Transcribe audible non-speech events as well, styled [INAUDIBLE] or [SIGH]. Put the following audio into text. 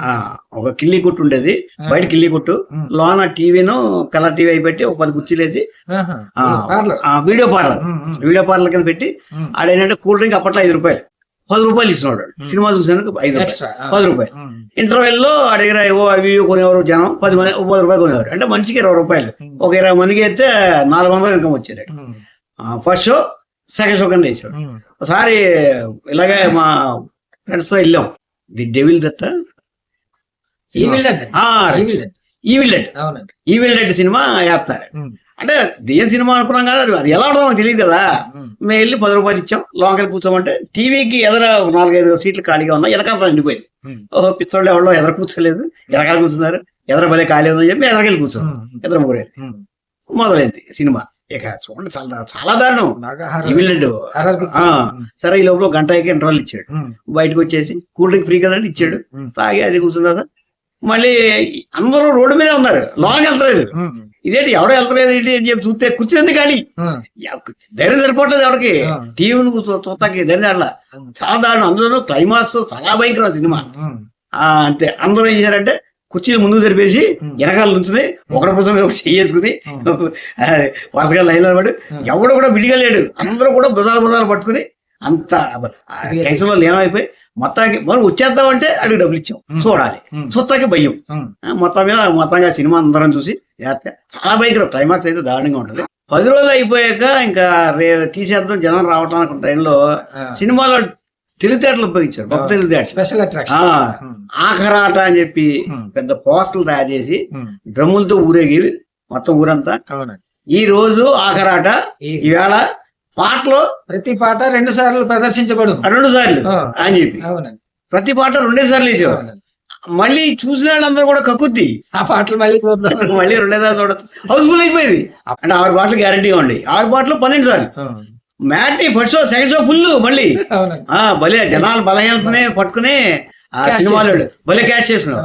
ఆ, ఒక కిల్లి కొట్టు ఉండేది. బయట కిల్లి కొట్టు. ఉమ్. లోన టీవీను కలర్ టీవీ అయి పెట్టి ఒక పది. ఆ, వీడియో పార్లర్. వీడియో పార్లర్ కింద పెట్టి. ఆడేంటంటే కూల్ డ్రింక్ అప్పట్లో ఐదు రూపాయలు. పది రూపాయలు ఇస్తున్నాడు. సినిమా చూసానికి ఐదు రూపాయలు. పది రూపాయలు. ఉమ్, ఇంటర్వెల్లో ఆ దగ్గర ఏవో అవి కొనేవారు జనం పది మంది పది రూపాయలు కొనేవారు. అంటే మనిషికి ఇరవై రూపాయలు. ఒక ఇరవై మందికి అయితే నాలుగు వందలు ఇన్కమ్ వచ్చేది ఫస్ట్ షో సెకండ్ షో కింద వేసాడు. ఒకసారి ఇలాగే మా ఫ్రెండ్స్తో వెళ్ళాం. ది డెవిల్ దత్త ఈవిల్ డెడ్ సినిమా వేస్తారు ఉమ్, అంటే దేని సినిమా అనుకున్నాం కదా అది ఎలా ఉంటుందో మాకు తెలియదు కదా. మేము వెళ్ళి పది రూపాయలు ఇచ్చాం లోపలికి కూర్చోమంటే టీవీకి ఎదర నాలుగైదు సీట్లు ఖాళీగా ఉన్నాయి వెనకాల నిండిపోయింది. ఓహో పిచ్చోళ్ళు ఎవరో ఎదర కూర్చోలేదు ఎదరకాల కూర్చున్నారు ఎదర భలే ఖాళీ ఉందని చెప్పి ఎదరకెళ్ళి కూర్చున్నాం ఉమ్, ఎదర ముగ్గురు. మొదలైంది సినిమా. ఇక చూడండి చాలా చాలా దారుణం. ఆ. సరే ఈ లోపల గంట అయ్యాక ఇంటర్వల్ ఇచ్చాడు. బయటకు వచ్చేసి కూల్ డ్రింక్ ఫ్రీ కదండి ఇచ్చాడు. తాగి అది కూర్చున్నదా మళ్ళీ అందరూ రోడ్డు మీద ఉన్నారు. లోనికి వెళ్తలేదు. ఇదేంటి ఎవడో వెళ్తలేదు ఏంటి అని చెప్పి చూస్తే కూర్చుంది ఎవ- ధైర్యం సరిపోవట్లేదు ఎవరికి. టీవీని చూస్తాకి ధైర్యం అట్లా చాలా దారుణం. అందులో క్లైమాక్స్ చాలా భయంకరం సినిమా. అంతే. అందరూ ఏం చేశారంటే కుర్చీలు ముందు తెరిపేసి. వెనకాల నుంచుని ఒకటి పుస్తకం ఒకటి చేసుకుని వరుసగా లైన్ పడి. ఎవడు కూడా విడిగా లేడు. అందరూ కూడా భుజాలు భుజాలు పట్టుకుని అంత టెన్షన్లో లీనమైపోయి మొత్తానికి మనం వచ్చేద్దామంటే అడిగి డబ్బులు ఇచ్చాం. చూడాలి. చూస్తాకి భయం. మొత్తం మీద మొత్తంగా సినిమా అందరం చూసి జాగ్రత్త. చాలా భయంకరం క్లైమాక్స్ అయితే దారుణంగా ఉంటుంది. పది రోజులు అయిపోయాక ఇంకా రే తీసేద్దాం జనం రావటం అనుకున్న టైంలో. సినిమాలో తెలివితేటలు ఉపయోగించారు. గొప్ప తెలివితేటలు. Special attraction. ఆఖరాట అని చెప్పి పెద్ద పోస్టర్లు తయారు చేసి డ్రమ్ములతో ఊరేగి మొత్తం ఊరంతా. ఈ రోజు ఆఖరాట ఈవేళ పాటలో ప్రతి పాట రెండు సార్లు ప్రదర్శించబడు రెండు సార్లు. అని చెప్పి. ప్రతి పాట రెండే సార్లు వేసేవారు. మళ్ళీ చూసిన వాళ్ళందరూ కూడా కక్కుద్ది. ఆ పాటలు మళ్ళీ [LAUGHS] మళ్ళీ రెండే సార్లు చూడొచ్చు. హౌస్ఫుల్ అయిపోయింది. అంటే ఆరు పాటలు గ్యారంటీగా ఉండి. ఆరు పాటలు పన్నెండు సార్లు. Mat first show second show full మళ్ళీ. ఆ భలే జనాలు బలహీనతనే పట్టుకుని ఆ సినిమాలో భలే క్యాచ్ చేసినావు